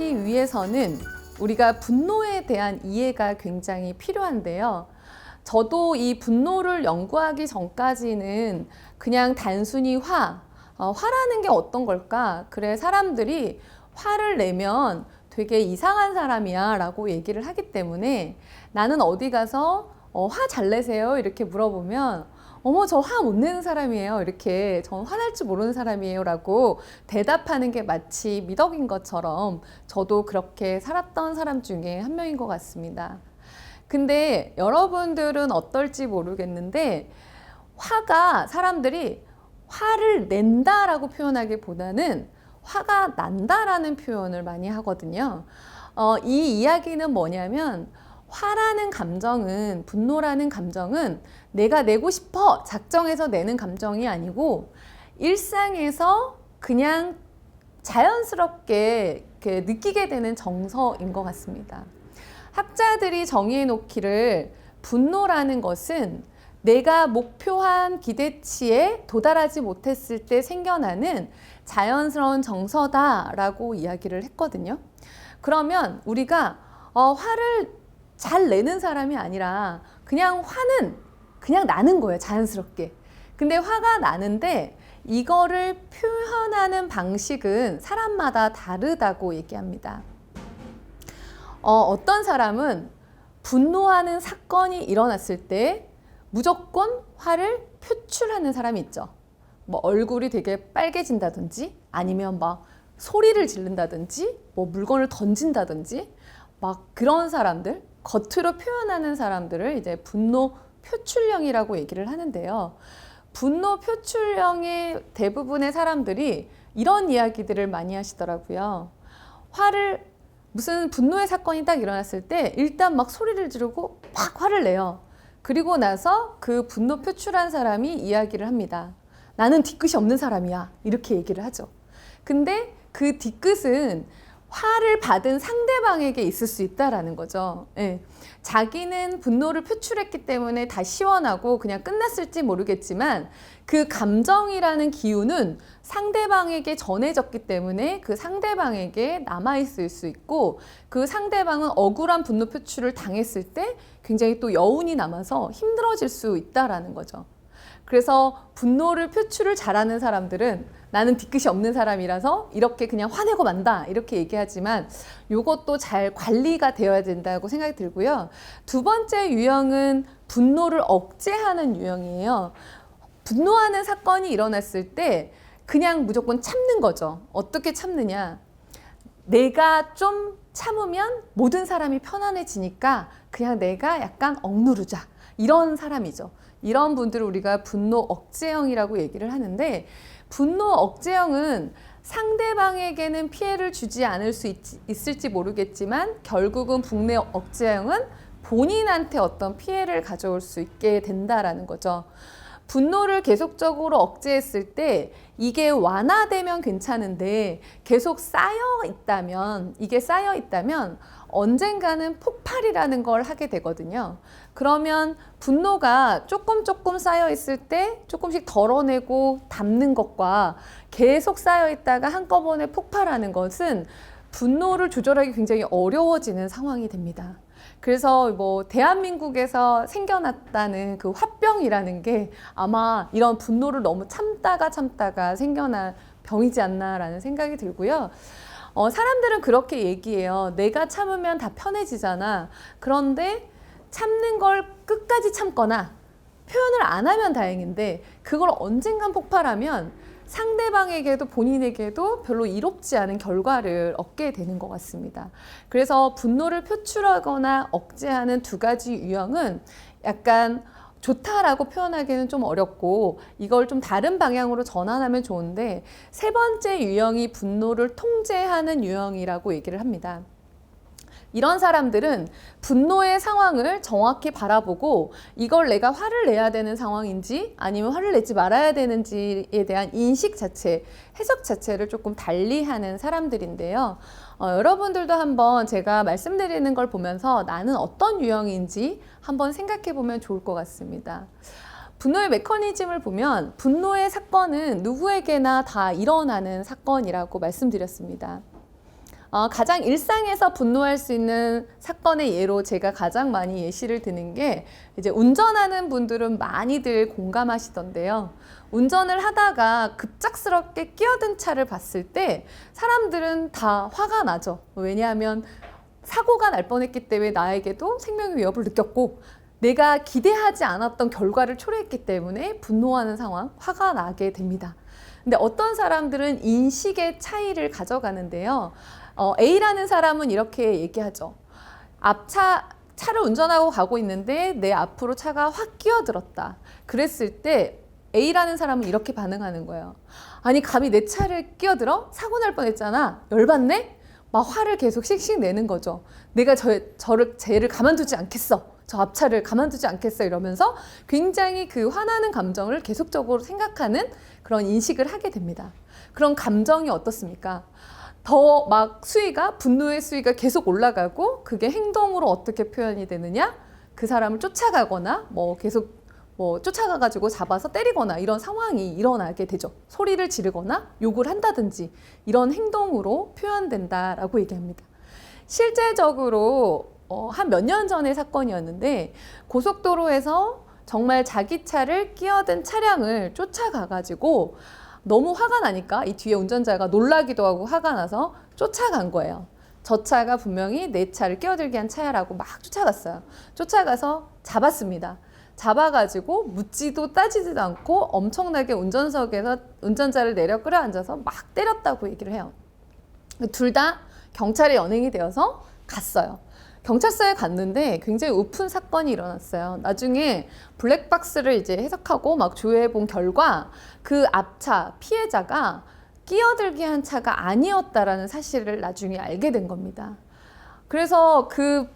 분노하기 위해서는 우리가 분노에 대한 이해가 굉장히 필요한데요. 저도 이 분노를 연구하기 전까지는 그냥 단순히 화, 어, 화라는 게 어떤 걸까? 그래, 사람들이 화를 내면 되게 이상한 사람이야 라고 얘기를 하기 때문에 나는 어디 가서 어, 화 잘 내세요? 이렇게 물어보면 어머, 저 화 못 내는 사람이에요. 이렇게 전 화날 줄 모르는 사람이에요. 라고 대답하는 게 마치 미덕인 것처럼 저도 그렇게 살았던 사람 중에 한 명인 것 같습니다. 근데 여러분들은 어떨지 모르겠는데 화가 사람들이 화를 낸다라고 표현하기보다는 화가 난다라는 표현을 많이 하거든요. 어, 이 이야기는 뭐냐면 화라는 감정은 분노라는 감정은 내가 내고 싶어 작정해서 내는 감정이 아니고 일상에서 그냥 자연스럽게 느끼게 되는 정서인 것 같습니다. 학자들이 정의해 놓기를 분노라는 것은 내가 목표한 기대치에 도달하지 못했을 때 생겨나는 자연스러운 정서다라고 이야기를 했거든요. 그러면 우리가 어, 화를 잘 내는 사람이 아니라 그냥 화는 그냥 나는 거예요. 자연스럽게. 근데 화가 나는데 이거를 표현하는 방식은 사람마다 다르다고 얘기합니다. 어, 어떤 사람은 분노하는 사건이 일어났을 때 무조건 화를 표출하는 사람이 있죠. 뭐 얼굴이 되게 빨개진다든지 아니면 막 소리를 지른다든지 뭐 물건을 던진다든지 막 그런 사람들 겉으로 표현하는 사람들을 이제 분노 표출형이라고 얘기를 하는데요. 분노 표출형의 대부분의 사람들이 이런 이야기들을 많이 하시더라고요. 화를 무슨 분노의 사건이 딱 일어났을 때 일단 막 소리를 지르고 막 화를 내요. 그리고 나서 그 분노 표출한 사람이 이야기를 합니다. 나는 뒤끝이 없는 사람이야. 이렇게 얘기를 하죠. 근데 그 뒤끝은 화를 받은 상대방에게 있을 수 있다라는 거죠. 예. 자기는 분노를 표출했기 때문에 다 시원하고 그냥 끝났을지 모르겠지만 그 감정이라는 기운은 상대방에게 전해졌기 때문에 그 상대방에게 남아있을 수 있고 그 상대방은 억울한 분노 표출을 당했을 때 굉장히 또 여운이 남아서 힘들어질 수 있다라는 거죠. 그래서 분노를 표출을 잘하는 사람들은 나는 뒤끝이 없는 사람이라서 이렇게 그냥 화내고 만다 이렇게 얘기하지만 이것도 잘 관리가 되어야 된다고 생각이 들고요. 두 번째 유형은 분노를 억제하는 유형이에요. 분노하는 사건이 일어났을 때 그냥 무조건 참는 거죠. 어떻게 참느냐? 내가 좀 참으면 모든 사람이 편안해지니까 그냥 내가 약간 억누르자. 이런 사람이죠. 이런 분들을 우리가 분노 억제형이라고 얘기를 하는데 분노 억제형은 상대방에게는 피해를 주지 않을 수 있, 을지 모르겠지만 결국은 분노 억제형은 본인한테 어떤 피해를 가져올 수 있게 된다라는 거죠. 분노를 계속적으로 억제했을 때 이게 완화되면 괜찮은데 계속 쌓여 있다면 이게 쌓여 있다면 언젠가는 폭발이라는 걸 하게 되거든요. 그러면 분노가 조금 조금 쌓여 있을 때 조금씩 덜어내고 담는 것과 계속 쌓여 있다가 한꺼번에 폭발하는 것은 분노를 조절하기 굉장히 어려워지는 상황이 됩니다. 그래서 뭐 대한민국에서 생겨났다는 그 화병이라는 게 아마 이런 분노를 너무 참다가 참다가 생겨난 병이지 않나라는 생각이 들고요. 어, 사람들은 그렇게 얘기해요. 내가 참으면 다 편해지잖아. 그런데 참는 걸 끝까지 참거나 표현을 안 하면 다행인데 그걸 언젠간 폭발하면 상대방에게도 본인에게도 별로 이롭지 않은 결과를 얻게 되는 것 같습니다. 그래서 분노를 표출하거나 억제하는 두 가지 유형은 약간 좋다라고 표현하기는 좀 어렵고 이걸 좀 다른 방향으로 전환하면 좋은데 세 번째 유형이 분노를 통제하는 유형이라고 얘기를 합니다. 이런 사람들은 분노의 상황을 정확히 바라보고 이걸 내가 화를 내야 되는 상황인지 아니면 화를 내지 말아야 되는지에 대한 인식 자체, 해석 자체를 조금 달리 하는 사람들인데요. 어, 여러분들도 한번 제가 말씀드리는 걸 보면서 나는 어떤 유형인지 한번 생각해 보면 좋을 것 같습니다. 분노의 메커니즘을 보면 분노의 사건은 누구에게나 다 일어나는 사건이라고 말씀드렸습니다. 어, 가장 일상에서 분노할 수 있는 사건의 예로 제가 가장 많이 예시를 드는 게 이제 운전하는 분들은 많이들 공감하시던데요. 운전을 하다가 급작스럽게 끼어든 차를 봤을 때 사람들은 다 화가 나죠. 왜냐하면 사고가 날 뻔했기 때문에 나에게도 생명의 위협을 느꼈고 내가 기대하지 않았던 결과를 초래했기 때문에 분노하는 상황, 화가 나게 됩니다. 근데 어떤 사람들은 인식의 차이를 가져가는데요. 어, A라는 사람은 이렇게 얘기하죠. 앞차, 차를 운전하고 가고 있는데 내 앞으로 차가 확 끼어들었다. 그랬을 때 A라는 사람은 이렇게 반응하는 거예요. 아니, 감히 내 차를 끼어들어? 사고 날 뻔했잖아. 열받네? 막 화를 계속 씩씩 내는 거죠. 내가 저, 저를, 쟤를 가만두지 않겠어. 저 앞차를 가만두지 않겠어. 이러면서 굉장히 그 화나는 감정을 계속적으로 생각하는 그런 인식을 하게 됩니다. 그런 감정이 어떻습니까? 더 막 수위가, 분노의 수위가 계속 올라가고 그게 행동으로 어떻게 표현이 되느냐? 그 사람을 쫓아가거나 뭐 계속 뭐 쫓아가가지고 잡아서 때리거나 이런 상황이 일어나게 되죠. 소리를 지르거나 욕을 한다든지 이런 행동으로 표현된다라고 얘기합니다. 실제적으로 어, 한 몇 년 전의 사건이었는데 고속도로에서 정말 자기 차를 끼어든 차량을 쫓아가가지고 너무 화가 나니까 이 뒤에 운전자가 놀라기도 하고 화가 나서 쫓아간 거예요. 저 차가 분명히 내 차를 끼어들게 한 차야라고 막 쫓아갔어요. 쫓아가서 잡았습니다. 잡아가지고 묻지도 따지지도 않고 엄청나게 운전석에서 운전자를 내려 끌어앉아서 막 때렸다고 얘기를 해요. 둘 다 경찰에 연행이 되어서 갔어요. 경찰서에 갔는데 굉장히 우픈 사건이 일어났어요. 나중에 블랙박스를 이제 해석하고 막 조회해 본 결과 그 앞차 피해자가 끼어들게 한 차가 아니었다라는 사실을 나중에 알게 된 겁니다. 그래서 그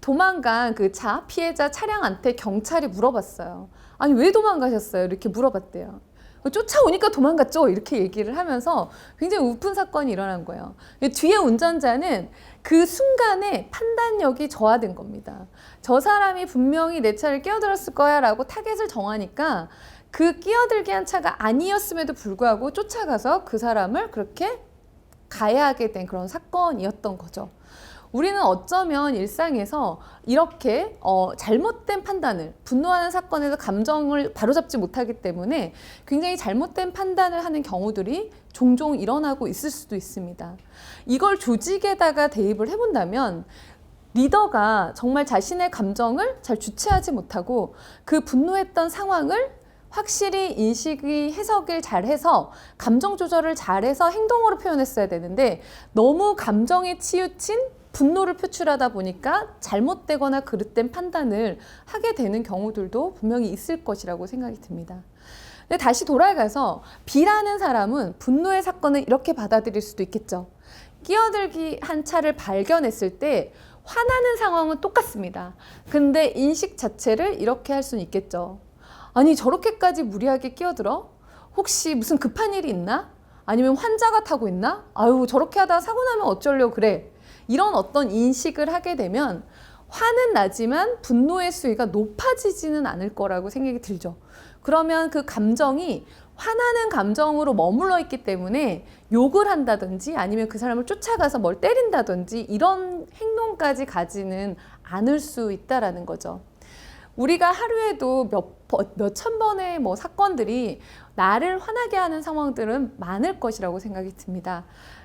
도망간 그 차 피해자 차량한테 경찰이 물어봤어요. 아니 왜 도망가셨어요? 이렇게 물어봤대요. 쫓아오니까 도망갔죠. 이렇게 얘기를 하면서 굉장히 우픈 사건이 일어난 거예요. 뒤에 운전자는 그 순간에 판단력이 저하된 겁니다. 저 사람이 분명히 내 차를 끼어들었을 거야 라고 타겟을 정하니까 그 끼어들게 한 차가 아니었음에도 불구하고 쫓아가서 그 사람을 그렇게 가해하게 된 그런 사건이었던 거죠. 우리는 어쩌면 일상에서 이렇게 어, 잘못된 판단을 분노하는 사건에서 감정을 바로잡지 못하기 때문에 굉장히 잘못된 판단을 하는 경우들이 종종 일어나고 있을 수도 있습니다. 이걸 조직에다가 대입을 해본다면 리더가 정말 자신의 감정을 잘 주체하지 못하고 그 분노했던 상황을 확실히 인식이 해석을 잘해서 감정 조절을 잘해서 행동으로 표현했어야 되는데 너무 감정에 치우친 분노를 표출하다 보니까 잘못되거나 그릇된 판단을 하게 되는 경우들도 분명히 있을 것이라고 생각이 듭니다. 근데 다시 돌아가서 B라는 사람은 분노의 사건을 이렇게 받아들일 수도 있겠죠. 끼어들기 한 차를 발견했을 때 화나는 상황은 똑같습니다. 근데 인식 자체를 이렇게 할 수는 있겠죠. 아니, 저렇게까지 무리하게 끼어들어? 혹시 무슨 급한 일이 있나? 아니면 환자가 타고 있나? 아유, 저렇게 하다 사고 나면 어쩌려고 그래. 이런 어떤 인식을 하게 되면 화는 나지만 분노의 수위가 높아지지는 않을 거라고 생각이 들죠. 그러면 그 감정이 화나는 감정으로 머물러 있기 때문에 욕을 한다든지 아니면 그 사람을 쫓아가서 뭘 때린다든지 이런 행동까지 가지는 않을 수 있다라는 거죠. 우리가 하루에도 몇, 몇천 번의 뭐 사건들이 나를 화나게 하는 상황들은 많을 것이라고 생각이 듭니다.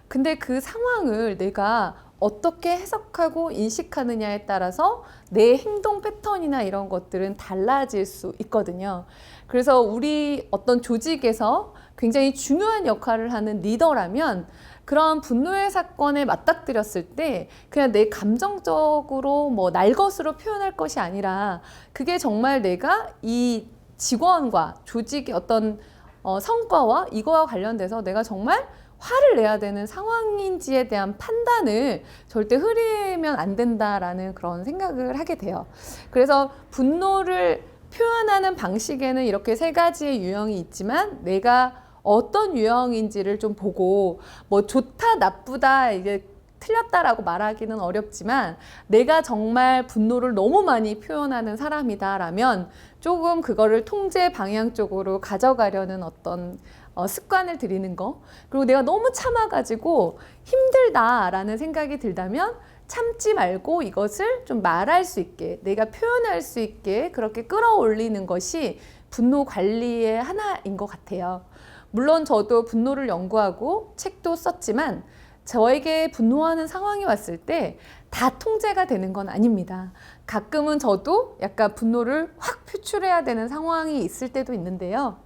근데 그 상황을 내가 어떻게 해석하고 인식하느냐에 따라서 내 행동 패턴이나 이런 것들은 달라질 수 있거든요. 그래서 우리 어떤 조직에서 굉장히 중요한 역할을 하는 리더라면 그런 분노의 사건에 맞닥뜨렸을 때 그냥 내 감정적으로 뭐 날것으로 표현할 것이 아니라 그게 정말 내가 이 직원과 조직의 어떤 어, 성과와 이거와 관련돼서 내가 정말 화를 내야 되는 상황인지에 대한 판단을 절대 흐리면 안 된다라는 그런 생각을 하게 돼요. 그래서 분노를 표현하는 방식에는 이렇게 세 가지의 유형이 있지만 내가 어떤 유형인지를 좀 보고 뭐 좋다 나쁘다 이게 틀렸다라고 말하기는 어렵지만 내가 정말 분노를 너무 많이 표현하는 사람이다라면 조금 그거를 통제 방향 쪽으로 가져가려는 어떤 어, 습관을 들이는 거 그리고 내가 너무 참아가지고 힘들다라는 생각이 들다면 참지 말고 이것을 좀 말할 수 있게 내가 표현할 수 있게 그렇게 끌어올리는 것이 분노 관리의 하나인 것 같아요. 물론 저도 분노를 연구하고 책도 썼지만 저에게 분노하는 상황이 왔을 때 다 통제가 되는 건 아닙니다. 가끔은 저도 약간 분노를 확 표출해야 되는 상황이 있을 때도 있는데요.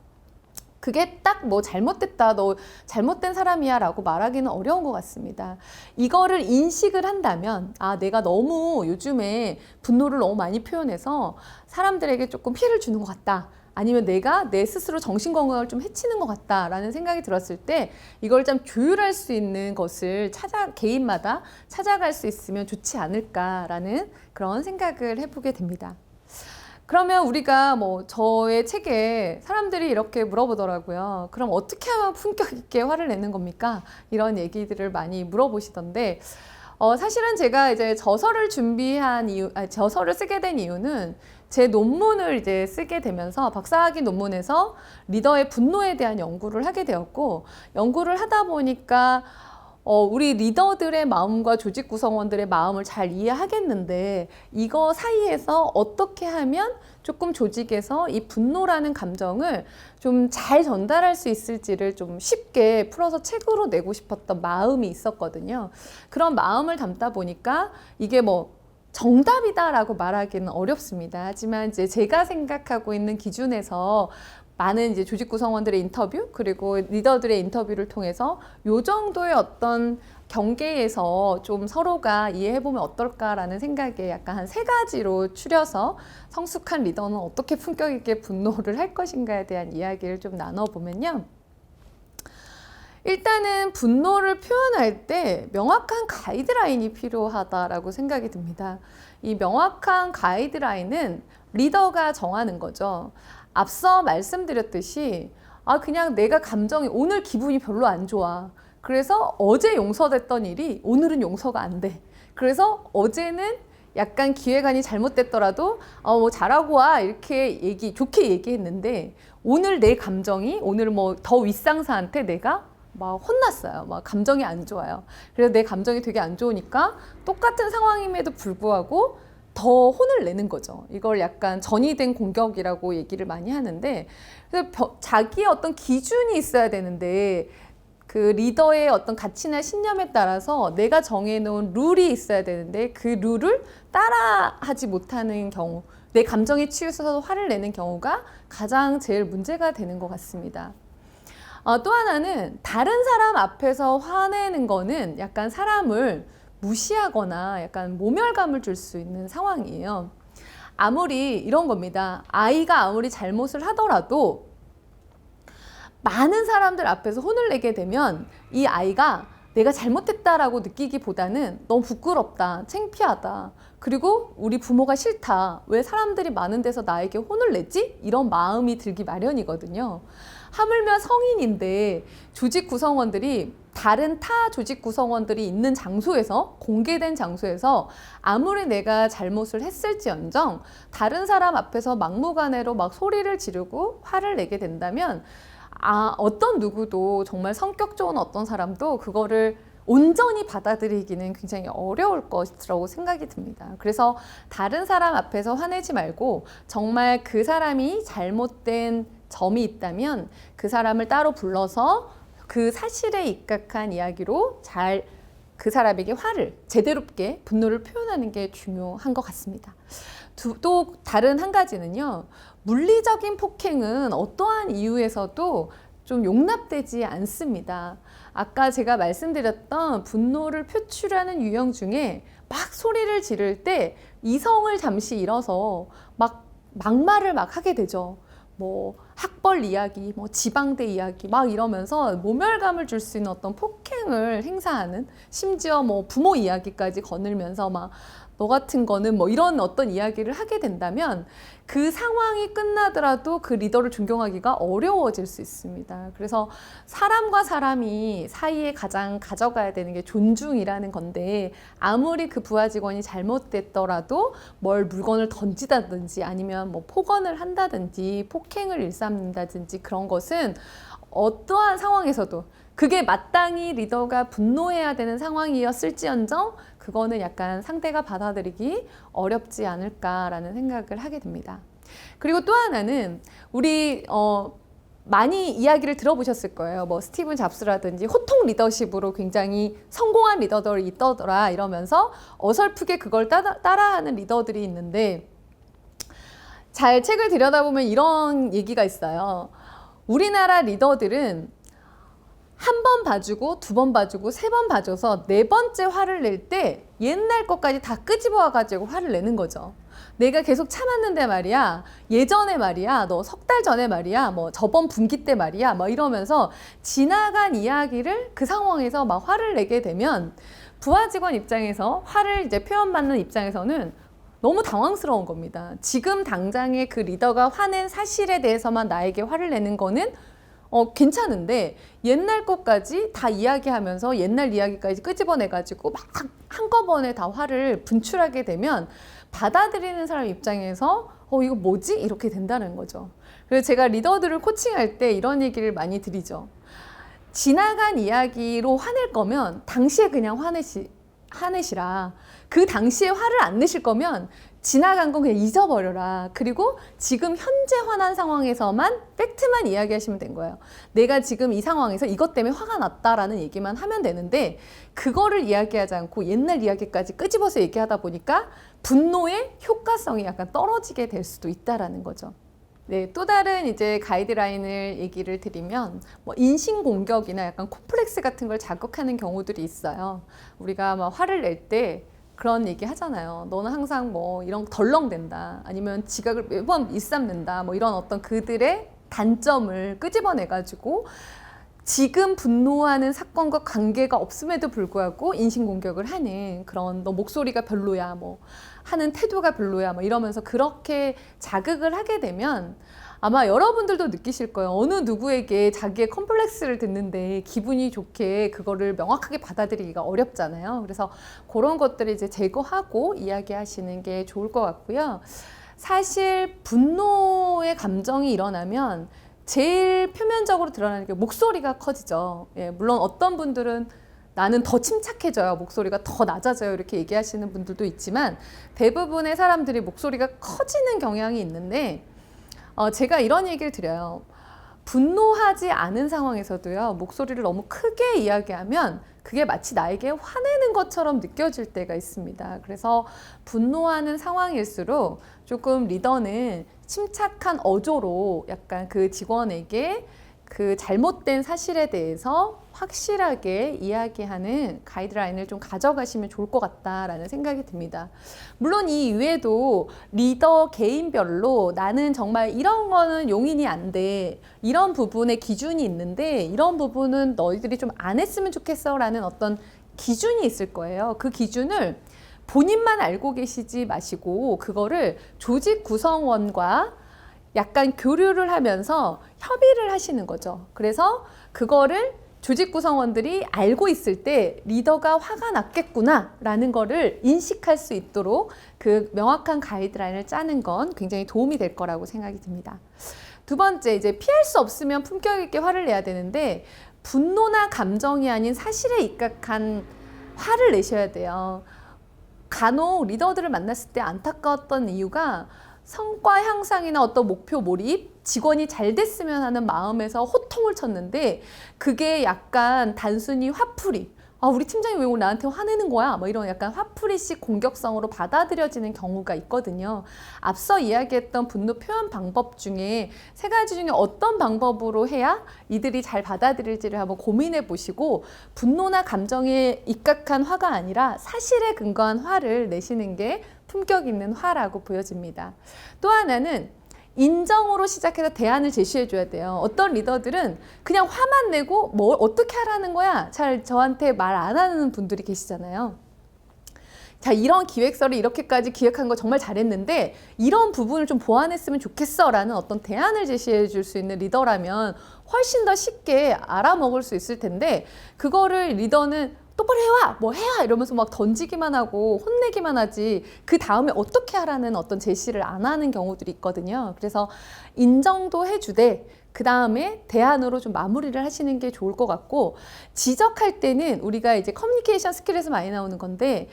그게 딱 뭐 잘못됐다, 너 잘못된 사람이야 라고 말하기는 어려운 것 같습니다. 이거를 인식을 한다면, 아, 내가 너무 요즘에 분노를 너무 많이 표현해서 사람들에게 조금 피해를 주는 것 같다. 아니면 내가 내 스스로 정신 건강을 좀 해치는 것 같다라는 생각이 들었을 때 이걸 좀 조율할 수 있는 것을 찾아 개인마다 찾아갈 수 있으면 좋지 않을까라는 그런 생각을 해보게 됩니다. 그러면 우리가 뭐 저의 책에 사람들이 이렇게 물어보더라고요. 그럼 어떻게 하면 품격 있게 화를 내는 겁니까? 이런 얘기들을 많이 물어보시던데 어, 사실은 제가 이제 저서를 준비한 이유, 아니, 저서를 쓰게 된 이유는 제 논문을 이제 쓰게 되면서 박사학위 논문에서 리더의 분노에 대한 연구를 하게 되었고 연구를 하다 보니까 어, 우리 리더들의 마음과 조직 구성원들의 마음을 잘 이해하겠는데 이거 사이에서 어떻게 하면 조금 조직에서 이 분노라는 감정을 좀 잘 전달할 수 있을지를 좀 쉽게 풀어서 책으로 내고 싶었던 마음이 있었거든요. 그런 마음을 담다 보니까 이게 뭐 정답이다라고 말하기는 어렵습니다. 하지만 이제 제가 생각하고 있는 기준에서 많은 이제 조직 구성원들의 인터뷰 그리고 리더들의 인터뷰를 통해서 요 정도의 어떤 경계에서 좀 서로가 이해해 보면 어떨까라는 생각에 약간 한 세 가지로 추려서 성숙한 리더는 어떻게 품격 있게 분노를 할 것인가에 대한 이야기를 좀 나눠 보면요. 일단은 분노를 표현할 때 명확한 가이드라인이 필요하다라고 생각이 듭니다. 이 명확한 가이드라인은 리더가 정하는 거죠. 앞서 말씀드렸듯이 아 그냥 내가 감정이 오늘 기분이 별로 안 좋아. 그래서 어제 용서됐던 일이 오늘은 용서가 안 돼. 그래서 어제는 약간 기획안이 잘못됐더라도 어 뭐 잘하고 와 이렇게 얘기 좋게 얘기했는데 오늘 내 감정이 오늘 뭐 더 윗상사한테 내가 막 혼났어요. 막 감정이 안 좋아요. 그래서 내 감정이 되게 안 좋으니까 똑같은 상황임에도 불구하고 더 혼을 내는 거죠. 이걸 약간 전이된 공격이라고 얘기를 많이 하는데 그래서 벼- 자기의 어떤 기준이 있어야 되는데 그 리더의 어떤 가치나 신념에 따라서 내가 정해놓은 룰이 있어야 되는데 그 룰을 따라하지 못하는 경우 내 감정에 치유해서 화를 내는 경우가 가장 제일 문제가 되는 것 같습니다. 어, 또 하나는 다른 사람 앞에서 화내는 거는 약간 사람을 무시하거나 약간 모멸감을 줄 수 있는 상황이에요. 아무리 이런 겁니다. 아이가 아무리 잘못을 하더라도 많은 사람들 앞에서 혼을 내게 되면 이 아이가 내가 잘못했다라고 느끼기보다는 너무 부끄럽다, 창피하다. 그리고 우리 부모가 싫다. 왜 사람들이 많은 데서 나에게 혼을 내지? 이런 마음이 들기 마련이거든요. 하물며 성인인데 조직 구성원들이 다른 타 조직 구성원들이 있는 장소에서 공개된 장소에서 아무리 내가 잘못을 했을지언정 다른 사람 앞에서 막무가내로 막 소리를 지르고 화를 내게 된다면 아 어떤 누구도 정말 성격 좋은 어떤 사람도 그거를 온전히 받아들이기는 굉장히 어려울 것이라고 생각이 듭니다. 그래서 다른 사람 앞에서 화내지 말고 정말 그 사람이 잘못된 점이 있다면 그 사람을 따로 불러서 그 사실에 입각한 이야기로 잘 그 사람에게 화를 제대롭게 분노를 표현하는 게 중요한 것 같습니다. 두, 또 다른 한 가지는요. 물리적인 폭행은 어떠한 이유에서도 좀 용납되지 않습니다. 아까 제가 말씀드렸던 분노를 표출하는 유형 중에 막 소리를 지를 때 이성을 잠시 잃어서 막 막말을 막 하게 되죠. 뭐 학벌 이야기, 뭐 지방대 이야기 막 이러면서 모멸감을 줄 수 있는 어떤 폭행을 행사하는 심지어 뭐 부모 이야기까지 거늘면서 막 너 같은 거는 뭐 이런 어떤 이야기를 하게 된다면 그 상황이 끝나더라도 그 리더를 존경하기가 어려워질 수 있습니다. 그래서 사람과 사람이 사이에 가장 가져가야 되는 게 존중이라는 건데 아무리 그 부하 직원이 잘못됐더라도 뭘 물건을 던지다든지 아니면 뭐 폭언을 한다든지 폭행을 일삼는다든지 그런 것은 어떠한 상황에서도 그게 마땅히 리더가 분노해야 되는 상황이었을지언정 그거는 약간 상대가 받아들이기 어렵지 않을까라는 생각을 하게 됩니다. 그리고 또 하나는 우리 어 많이 이야기를 들어보셨을 거예요. 뭐 스티븐 잡스라든지 호통 리더십으로 굉장히 성공한 리더들이 있더라 이러면서 어설프게 그걸 따라, 따라하는 리더들이 있는데 잘 책을 들여다보면 이런 얘기가 있어요. 우리나라 리더들은 한 번 봐주고 두 번 봐주고 세 번 봐줘서 네 번째 화를 낼 때 옛날 것까지 다 끄집어 와 가지고 화를 내는 거죠. 내가 계속 참았는데 말이야. 예전에 말이야. 너 석 달 전에 말이야. 뭐 저번 분기 때 말이야. 뭐 이러면서 지나간 이야기를 그 상황에서 막 화를 내게 되면 부하 직원 입장에서 화를 이제 표현받는 입장에서는 너무 당황스러운 겁니다. 지금 당장에 그 리더가 화낸 사실에 대해서만 나에게 화를 내는 거는 어, 괜찮은데 옛날 것까지 다 이야기하면서 옛날 이야기까지 끄집어내가지고 막 한꺼번에 다 화를 분출하게 되면 받아들이는 사람 입장에서 어, 이거 뭐지? 이렇게 된다는 거죠. 그래서 제가 리더들을 코칭할 때 이런 얘기를 많이 드리죠. 지나간 이야기로 화낼 거면 당시에 그냥 화내시, 화내시라. 그 당시에 화를 안 내실 거면 지나간 건 그냥 잊어버려라. 그리고 지금 현재 화난 상황에서만 팩트만 이야기하시면 된 거예요. 내가 지금 이 상황에서 이것 때문에 화가 났다라는 얘기만 하면 되는데 그거를 이야기하지 않고 옛날 이야기까지 끄집어서 얘기하다 보니까 분노의 효과성이 약간 떨어지게 될 수도 있다라는 거죠. 네, 또 다른 이제 가이드라인을 얘기를 드리면 뭐 인신 공격이나 약간 콤플렉스 같은 걸 자극하는 경우들이 있어요. 우리가 막 화를 낼때 그런 얘기 하잖아요. 너는 항상 뭐 이런 덜렁댄다. 아니면 지각을 매번 일삼는다. 뭐 이런 어떤 그들의 단점을 끄집어내 가지고 지금 분노하는 사건과 관계가 없음에도 불구하고 인신공격을 하는 그런 너 목소리가 별로야 뭐 하는 태도가 별로야 뭐 이러면서 그렇게 자극을 하게 되면 아마 여러분들도 느끼실 거예요. 어느 누구에게 자기의 컴플렉스를 듣는데 기분이 좋게 그거를 명확하게 받아들이기가 어렵잖아요. 그래서 그런 것들을 이제 제거하고 이야기하시는 게 좋을 것 같고요. 사실 분노의 감정이 일어나면 제일 표면적으로 드러나는 게 목소리가 커지죠. 예, 물론 어떤 분들은 나는 더 침착해져요. 목소리가 더 낮아져요. 이렇게 얘기하시는 분들도 있지만 대부분의 사람들이 목소리가 커지는 경향이 있는데 어, 제가 이런 얘기를 드려요. 분노하지 않은 상황에서도요, 목소리를 너무 크게 이야기하면 그게 마치 나에게 화내는 것처럼 느껴질 때가 있습니다. 그래서 분노하는 상황일수록 조금 리더는 침착한 어조로 약간 그 직원에게 그 잘못된 사실에 대해서 확실하게 이야기하는 가이드라인을 좀 가져가시면 좋을 것 같다라는 생각이 듭니다. 물론 이 이외에도 리더 개인별로 나는 정말 이런 거는 용인이 안 돼. 이런 부분에 기준이 있는데 이런 부분은 너희들이 좀 안 했으면 좋겠어 라는 어떤 기준이 있을 거예요. 그 기준을 본인만 알고 계시지 마시고 그거를 조직 구성원과 약간 교류를 하면서 협의를 하시는 거죠. 그래서 그거를 조직 구성원들이 알고 있을 때 리더가 화가 났겠구나 라는 거를 인식할 수 있도록 그 명확한 가이드라인을 짜는 건 굉장히 도움이 될 거라고 생각이 듭니다. 두 번째, 이제 피할 수 없으면 품격 있게 화를 내야 되는데 분노나 감정이 아닌 사실에 입각한 화를 내셔야 돼요. 간혹 리더들을 만났을 때 안타까웠던 이유가 성과 향상이나 어떤 목표 몰입, 직원이 잘 됐으면 하는 마음에서 호통을 쳤는데 그게 약간 단순히 화풀이. 아, 우리 팀장이 왜 나한테 화내는 거야? 뭐 이런 약간 화풀이식 공격성으로 받아들여지는 경우가 있거든요. 앞서 이야기했던 분노 표현 방법 중에 세 가지 중에 어떤 방법으로 해야 이들이 잘 받아들일지를 한번 고민해 보시고 분노나 감정에 입각한 화가 아니라 사실에 근거한 화를 내시는 게 품격 있는 화라고 보여집니다. 또 하나는 인정으로 시작해서 대안을 제시해 줘야 돼요. 어떤 리더들은 그냥 화만 내고 뭘 어떻게 하라는 거야? 잘 저한테 말 안 하는 분들이 계시잖아요. 자, 이런 기획서를 이렇게까지 기획한 거 정말 잘했는데 이런 부분을 좀 보완했으면 좋겠어라는 어떤 대안을 제시해 줄 수 있는 리더라면 훨씬 더 쉽게 알아먹을 수 있을 텐데 그거를 리더는 똑바로 해와 뭐 해와 이러면서 막 던지기만 하고 혼내기만 하지 그 다음에 어떻게 하라는 어떤 제시를 안 하는 경우들이 있거든요. 그래서 인정도 해주되 그 다음에 대안으로 좀 마무리를 하시는 게 좋을 것 같고 지적할 때는 우리가 이제 커뮤니케이션 스킬에서 많이 나오는 건데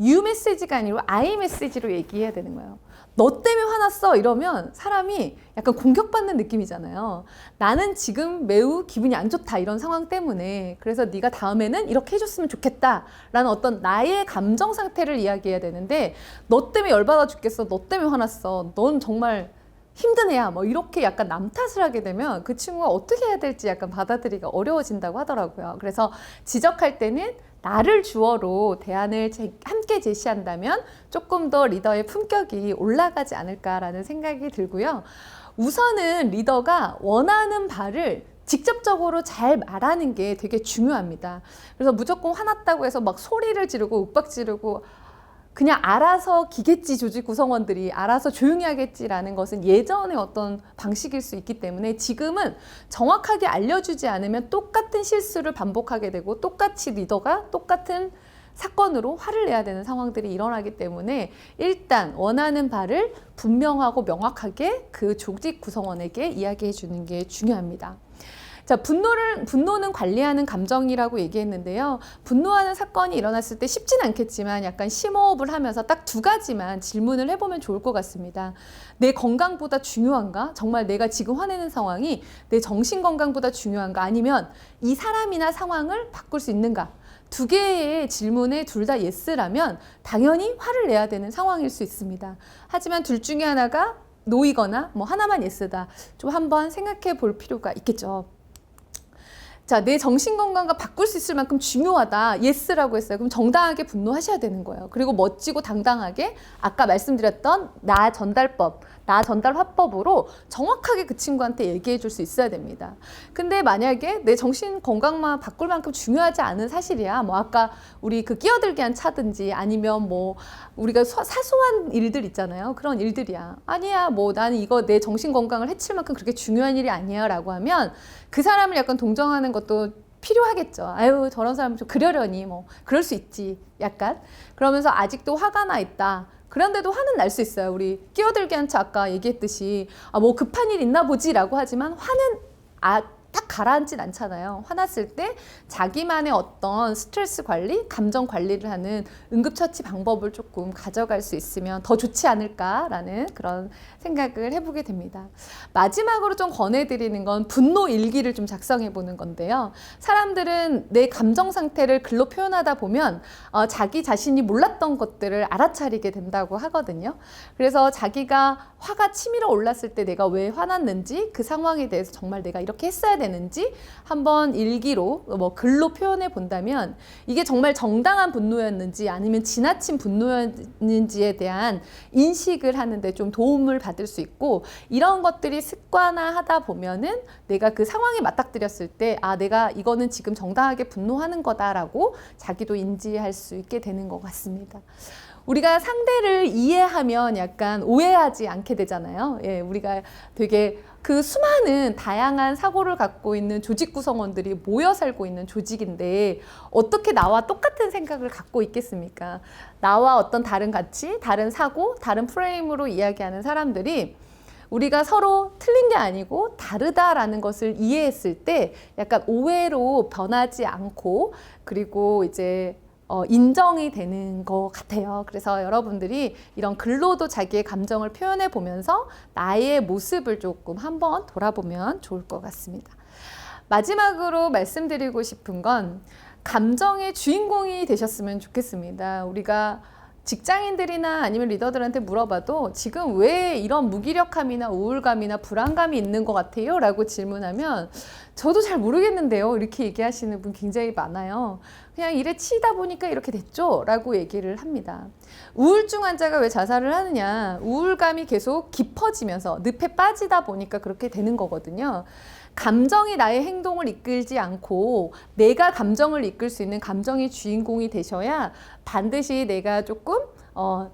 유 메시지가 아니고 아이 메시지로 얘기해야 되는 거예요. 너 때문에 화났어? 이러면 사람이 약간 공격받는 느낌이잖아요. 나는 지금 매우 기분이 안 좋다 이런 상황 때문에. 그래서 네가 다음에는 이렇게 해줬으면 좋겠다라는 어떤 나의 감정 상태를 이야기해야 되는데 너 때문에 열받아 죽겠어, 너 때문에 화났어, 넌 정말 힘든 애야 뭐 이렇게 약간 남 탓을 하게 되면 그 친구가 어떻게 해야 될지 약간 받아들이기가 어려워진다고 하더라고요. 그래서 지적할 때는 나를 주어로 대안을 제- 함께 제시한다면 조금 더 리더의 품격이 올라가지 않을까라는 생각이 들고요. 우선은 리더가 원하는 바를 직접적으로 잘 말하는 게 되게 중요합니다. 그래서 무조건 화났다고 해서 막 소리를 지르고 윽박 지르고 그냥 알아서 기겠지 조직 구성원들이 알아서 조용히 하겠지라는 것은 예전의 어떤 방식일 수 있기 때문에 지금은 정확하게 알려주지 않으면 똑같은 실수를 반복하게 되고 똑같이 리더가 똑같은 사건으로 화를 내야 되는 상황들이 일어나기 때문에 일단 원하는 바를 분명하고 명확하게 그 조직 구성원에게 이야기해 주는 게 중요합니다. 자, 분노를, 분노는 관리하는 감정이라고 얘기했는데요. 분노하는 사건이 일어났을 때 쉽진 않겠지만 약간 심호흡을 하면서 딱 두 가지만 질문을 해보면 좋을 것 같습니다. 내 건강보다 중요한가? 정말 내가 지금 화내는 상황이 내 정신 건강보다 중요한가? 아니면 이 사람이나 상황을 바꿀 수 있는가? 두 개의 질문에 둘 다 예스라면 당연히 화를 내야 되는 상황일 수 있습니다. 하지만 둘 중에 하나가 노이거나 뭐 하나만 예스다. 좀 한번 생각해 볼 필요가 있겠죠. 자, 내 정신 건강과 바꿀 수 있을 만큼 중요하다. 예스라고 했어요. 그럼 정당하게 분노하셔야 되는 거예요. 그리고 멋지고 당당하게 아까 말씀드렸던 나 전달법, 나 전달 화법으로 정확하게 그 친구한테 얘기해 줄 수 있어야 됩니다. 근데 만약에 내 정신 건강만 바꿀 만큼 중요하지 않은 사실이야. 뭐 아까 우리 그 끼어들게 한 차든지 아니면 뭐 우리가 사- 사소한 일들 있잖아요. 그런 일들이야. 아니야. 뭐 나는 이거 내 정신 건강을 해칠 만큼 그렇게 중요한 일이 아니야라고 하면 그 사람을 약간 동정하는 것도 필요하겠죠. 아유, 저런 사람 좀 그러려니 뭐 그럴 수 있지. 약간 그러면서 아직도 화가 나 있다. 그런데도 화는 날 수 있어요. 우리 끼어들게 한차 아까 얘기했듯이 아, 뭐 급한 일 있나 보지라고 하지만 화는 아, 딱 가라앉진 않잖아요. 화났을 때 자기만의 어떤 스트레스 관리, 감정 관리를 하는 응급처치 방법을 조금 가져갈 수 있으면 더 좋지 않을까라는 그런 생각을 해보게 됩니다. 마지막으로 좀 권해드리는 건 분노 일기를 좀 작성해 보는 건데요. 사람들은 내 감정 상태를 글로 표현하다 보면 어, 자기 자신이 몰랐던 것들을 알아차리게 된다고 하거든요. 그래서 자기가 화가 치밀어 올랐을 때 내가 왜 화났는지 그 상황에 대해서 정말 내가 이렇게 했어야 되는지 한번 일기로 뭐 글로 표현해 본다면 이게 정말 정당한 분노였는지 아니면 지나친 분노였는지에 대한 인식을 하는데 좀 도움을 받을 수 있고 이런 것들이 습관화하다 보면은 내가 그 상황에 맞닥뜨렸을 때 아 내가 이거는 지금 정당하게 분노하는 거다라고 자기도 인지할 수 있게 되는 것 같습니다. 우리가 상대를 이해하면 약간 오해하지 않게 되잖아요. 예, 우리가 되게 그 수많은 다양한 사고를 갖고 있는 조직 구성원들이 모여 살고 있는 조직인데 어떻게 나와 똑같은 생각을 갖고 있겠습니까? 나와 어떤 다른 가치, 다른 사고, 다른 프레임으로 이야기하는 사람들이 우리가 서로 틀린 게 아니고 다르다라는 것을 이해했을 때 약간 오해로 변하지 않고 그리고 이제 어, 인정이 되는 것 같아요. 그래서 여러분들이 이런 글로도 자기의 감정을 표현해 보면서 나의 모습을 조금 한번 돌아보면 좋을 것 같습니다. 마지막으로 말씀드리고 싶은 건 감정의 주인공이 되셨으면 좋겠습니다. 우리가 직장인들이나 아니면 리더들한테 물어봐도 지금 왜 이런 무기력함이나 우울감이나 불안감이 있는 것 같아요? 라고 질문하면 저도 잘 모르겠는데요. 이렇게 얘기하시는 분 굉장히 많아요. 그냥 일에 치이다 보니까 이렇게 됐죠? 라고 얘기를 합니다. 우울증 환자가 왜 자살을 하느냐? 우울감이 계속 깊어지면서 늪에 빠지다 보니까 그렇게 되는 거거든요. 감정이 나의 행동을 이끌지 않고 내가 감정을 이끌 수 있는 감정의 주인공이 되셔야 반드시 내가 조금 어,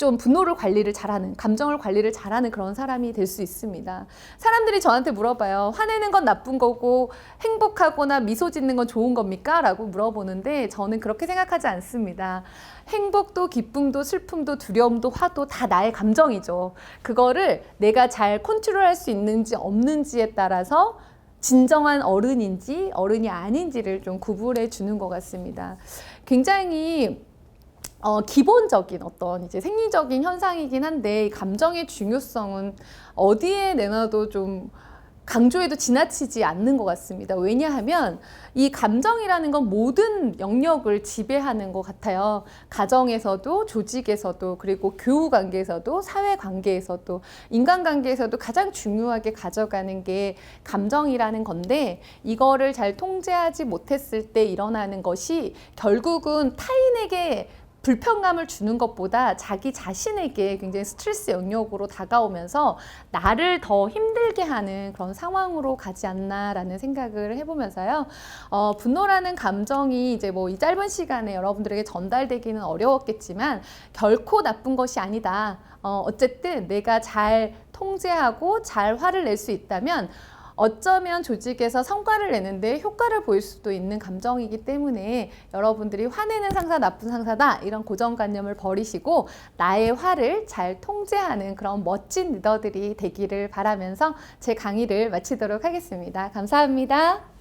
좀 분노를 관리를 잘하는 감정을 관리를 잘하는 그런 사람이 될 수 있습니다. 사람들이 저한테 물어봐요. 화내는 건 나쁜 거고 행복하거나 미소 짓는 건 좋은 겁니까? 라고 물어보는데 저는 그렇게 생각하지 않습니다. 행복도 기쁨도 슬픔도 두려움도 화도 다 나의 감정이죠. 그거를 내가 잘 컨트롤할 수 있는지 없는지에 따라서 진정한 어른인지 어른이 아닌지를 좀 구분해 주는 것 같습니다. 굉장히 어, 기본적인 어떤 이제 생리적인 현상이긴 한데 이 감정의 중요성은 어디에 내놔도 좀 강조해도 지나치지 않는 것 같습니다. 왜냐하면 이 감정이라는 건 모든 영역을 지배하는 것 같아요. 가정에서도 조직에서도 그리고 교우 관계에서도 사회 관계에서도 인간 관계에서도 가장 중요하게 가져가는 게 감정이라는 건데 이거를 잘 통제하지 못했을 때 일어나는 것이 결국은 타인에게 불편감을 주는 것보다 자기 자신에게 굉장히 스트레스 영역으로 다가오면서 나를 더 힘들게 하는 그런 상황으로 가지 않나라는 생각을 해보면서요. 어, 분노라는 감정이 이제 뭐 이 짧은 시간에 여러분들에게 전달되기는 어려웠겠지만 결코 나쁜 것이 아니다. 어, 어쨌든 내가 잘 통제하고 잘 화를 낼 수 있다면 어쩌면 조직에서 성과를 내는데 효과를 보일 수도 있는 감정이기 때문에 여러분들이 화내는 상사 나쁜 상사다 이런 고정관념을 버리시고 나의 화를 잘 통제하는 그런 멋진 리더들이 되기를 바라면서 제 강의를 마치도록 하겠습니다. 감사합니다.